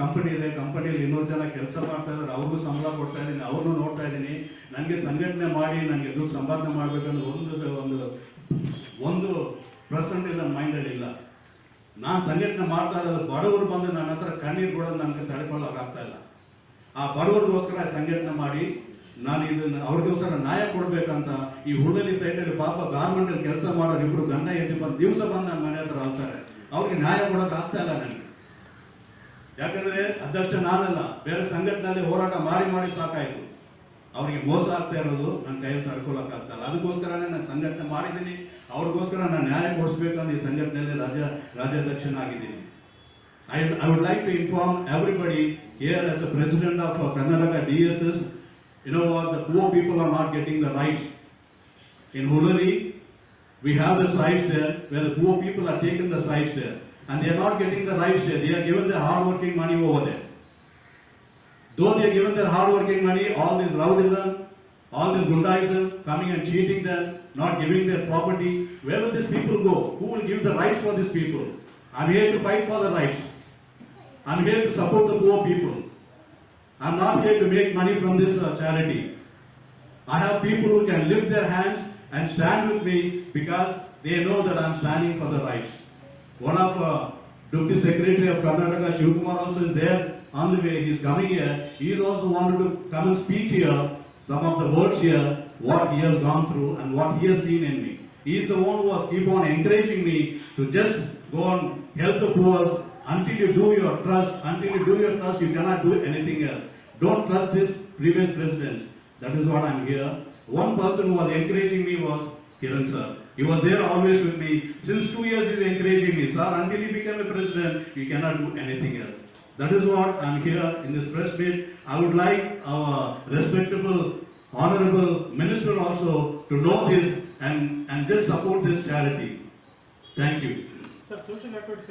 Company ಇದೆ ಕಂಪನಿಯಲ್ಲಿ ಇನ್ನೂರು ಜನ ಕೆಲಸ ಮಾಡ್ತಾ ಇದ್ದಾರೆ, ಅವ್ರಿಗೂ ಸಂಬಳ ಕೊಡ್ತಾ ಇದ್ದೀನಿ ಅವ್ರನ್ನೂ ನೋಡ್ತಾ ಇದ್ದೀನಿ. ನನಗೆ ಸಂಘಟನೆ ಮಾಡಿ ನನಗೆ ದುಡ್ಡು ಸಂಪಾದನೆ ಮಾಡಬೇಕಂದ್ರೆ ಒಂದು ಒಂದು ಒಂದು ಪ್ರಸೆಂಟ್ ನನ್ನ ಮೈಂಡಲ್ಲಿ ಇಲ್ಲ. ನಾನು ಸಂಘಟನೆ ಮಾಡ್ತಾ ಇರೋದು ಬಡವರು ಬಂದು ನನ್ನ ಹತ್ರ ಕಣ್ಣೀರು ಕೂಡ ನನಗೆ ತಡ್ಕೊಳ್ಳೋಕ್ಕಾಗ್ತಾ ಇಲ್ಲ. ಆ ಬಡವರಿಗೋಸ್ಕರ ಸಂಘಟನೆ ಮಾಡಿ ನಾನು ಇದನ್ನ ಅವ್ರಿಗೋಸ್ಕರ ನ್ಯಾಯ ಕೊಡಬೇಕಂತ ಈ ಹುಳ್ಳಲ್ಲಿ ಸೈಡಲ್ಲಿ ಪಾಪ ಗಾರ್ಮೆಂಟಲ್ಲಿ ಕೆಲಸ ಮಾಡೋರು ಇಬ್ಬರು ಗಂಡ ಎದ್ದು ಬಂದು ದಿವಸ ಬಂದು ನನ್ನ ಮನೆ ಹತ್ರ ಆಗ್ತಾರೆ ಅವ್ರಿಗೆ ನ್ಯಾಯ ಕೊಡೋಕೆ ಆಗ್ತಾ ಇಲ್ಲ ನನಗೆ. ಯಾಕಂದ್ರೆ ಅಧ್ಯಕ್ಷ ನಾನಲ್ಲ ಬೇರೆ ಸಂಘಟನೆಯಲ್ಲಿ ಹೋರಾಟ ಮಾಡಿ ಮಾಡಿ ಸಾಕಾಯ್ತು. ಅವರಿಗೆ ಮೋಸ ಆಗ್ತಾ ಇರೋದು ನನ್ನ ಕೈಯಲ್ಲಿ ತಡ್ಕೊಳಕ್ ಆಗ್ತಾ ಇಲ್ಲ ಅದಕ್ಕೋಸ್ಕರನೇ ನಾನು ಸಂಘಟನೆ ಮಾಡಿದ್ದೀನಿ. ಅವ್ರಿಗೋಸ್ಕರ ನಾನು ನ್ಯಾಯ ಕೊಡಿಸ್ಬೇಕಂತ ಈ ಸಂಘಟನೆಯಲ್ಲಿ ರಾಜ್ಯ ರಾಜ್ಯಾಧ್ಯಕ್ಷನಾಗಿದ್ದೀನಿ. I I would like to inform everybody here as a president of Karnataka D S S you know the poor people are not getting the rights in Hulali, we have the sites there where the poor people are taking the sites there. And they are not getting the rights there. They are given their hard working money over there. Though they are given their hard working money, all this rowdyism, all this gundaism, coming and cheating them, not giving their property, where will these people go? Who will give the rights for these people? I'm here to fight for the rights. I'm here to support the poor people. I'm not here to make money from this uh, charity. I have people who can lift their hands and stand with me because they know that I'm standing for the rights. One of uh, Deputy Secretary of Karnataka, Shivkumar also is there on the way. He's coming here. He's also wanted to come and speak here, some of the words here, what he has gone through and what he has seen in me. He's the one who was keep on encouraging me to just go and help the poor. Until you do your trust, until you do your trust, you cannot do anything else. Don't trust this previous presidents. That is what I'm here. One person who was encouraging me was Kiran sir. He was there always with me. Since two years is encouraging me. Sir, until he became a president, you cannot do anything else. That is what am here in this press meet. I would like our respectable, honorable minister also to know this and, and just support this charity. Thank you. Sir social activities